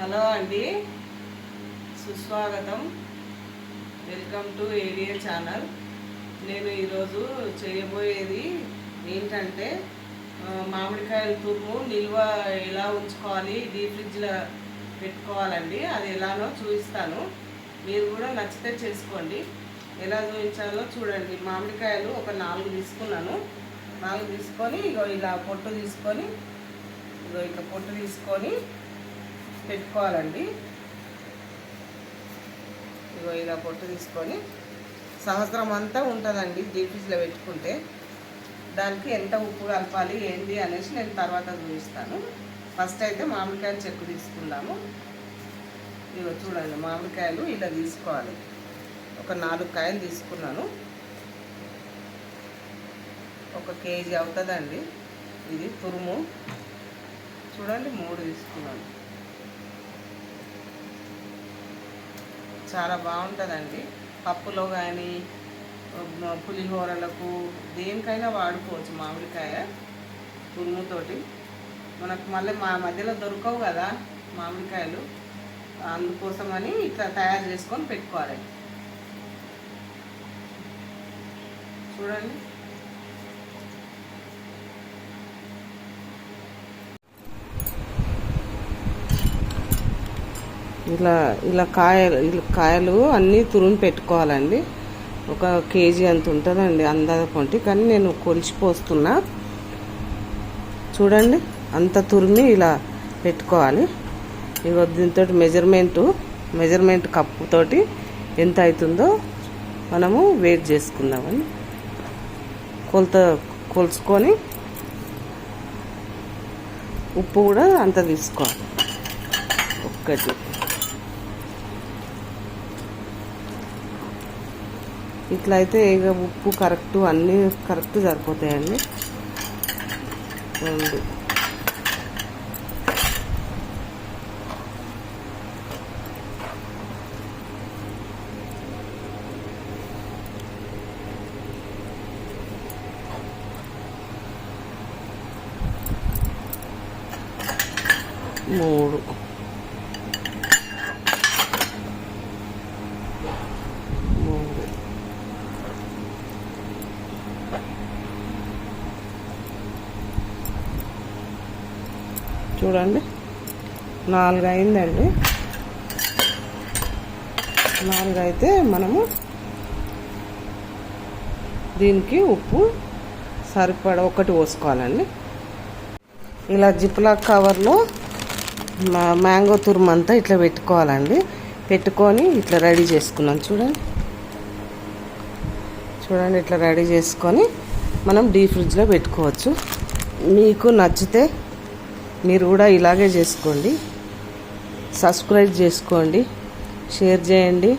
Hello అండి. సుస్వాగతం. Welcome to area channel. నేను ఈరోజు చేయబోయేది ఏంటంటే మామిడికాయల తురుము నిల్వ ఎలా ఉంచుకోవాలి డీప్ ఫ్రిడ్జ్లో పెట్టుకోవాలండి. అది ఎలానో చూపిస్తాను. మీరు కూడా నచ్చితే చేసుకోండి. ఎలా చూపించాలో చూడండి. మామిడికాయలు ఒక నాలుగు తీసుకున్నాను. నాలుగు తీసుకొని ఇగో ఇలా పొట్టు తీసుకొని ఇగో ఇక పొట్టు తీసుకొని పెట్టుకోవాలండి. ఇగో ఇలా పొట్టు తీసుకొని సంవత్సరం అంతా ఉంటుందండి డీప్ పెట్టుకుంటే. దానికి ఎంత ఉప్పు కలపాలి ఏంటి అనేసి నేను తర్వాత చూపిస్తాను. ఫస్ట్ అయితే మామిడికాయలు చెక్కు తీసుకుందాము. ఇగో చూడండి మామిడికాయలు ఇలా తీసుకోవాలి. ఒక నాలుగు కాయలు తీసుకున్నాను. ఒక కేజీ అవుతుందండి. ఇది తురుము. చూడండి మూడు తీసుకున్నాను. చాలా బాగుంటుందండి. పప్పులో కానీ పులిహోరలకు దేనికైనా వాడుకోవచ్చు మామిడికాయ తురుముతోటి. మనకు మళ్ళీ మా మధ్యలో దొరకవు కదా మామిడికాయలు. అందుకోసమని ఇట్లా తయారు చేసుకొని పెట్టుకోవాలి. చూడండి. ఇలా ఇలా కాయలు ఇలా కాయలు అన్నీ తురిమి పెట్టుకోవాలండి. ఒక కేజీ అంత ఉంటుందండి అందాజ పొంటి కానీ నేను కొలిచిపోస్తున్నా చూడండి అంత తురిమి ఇలా పెట్టుకోవాలి. ఇగో దీంతో మెజర్మెంటు మెజర్మెంట్ కప్పుతోటి ఎంత అవుతుందో మనము వెయిట్ చేసుకుందామని కొలత కొలుచుకొని ఉప్పు కూడా అంత తీసుకోవాలి. ఒక్కటి. ఇట్లా అయితే ఇక ఉప్పు కరెక్ట్ అన్నీ కరెక్ట్ సరిపోతాయండి. రెండు మూడు. చూడండి. నాలుగు అయిందండి నాలుగు అయితే మనము దీనికి ఉప్పు సరిపడ ఒకటి పోసుకోవాలండి. ఇలా జిప్లాక్ కవర్లో మా- మ్యాంగో తురుము ఇట్లా పెట్టుకోవాలండి. పెట్టుకొని ఇట్లా రెడీ చేసుకున్నాం చూడండి. చూడండి ఇట్లా రెడీ చేసుకొని మనం డీ ఫ్రిడ్జ్లో పెట్టుకోవచ్చు. మీకు నచ్చితే మీరు కూడా ఇలాగే చేసుకోండి. సబ్స్క్రైబ్ చేసుకోండి. షేర్ చేయండి.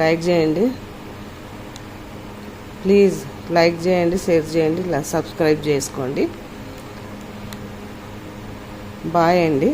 లైక్ చేయండి. ప్లీజ్ లైక్ చేయండి షేర్ చేయండి సబ్స్క్రైబ్ చేసుకోండి. బాయ్ అండి.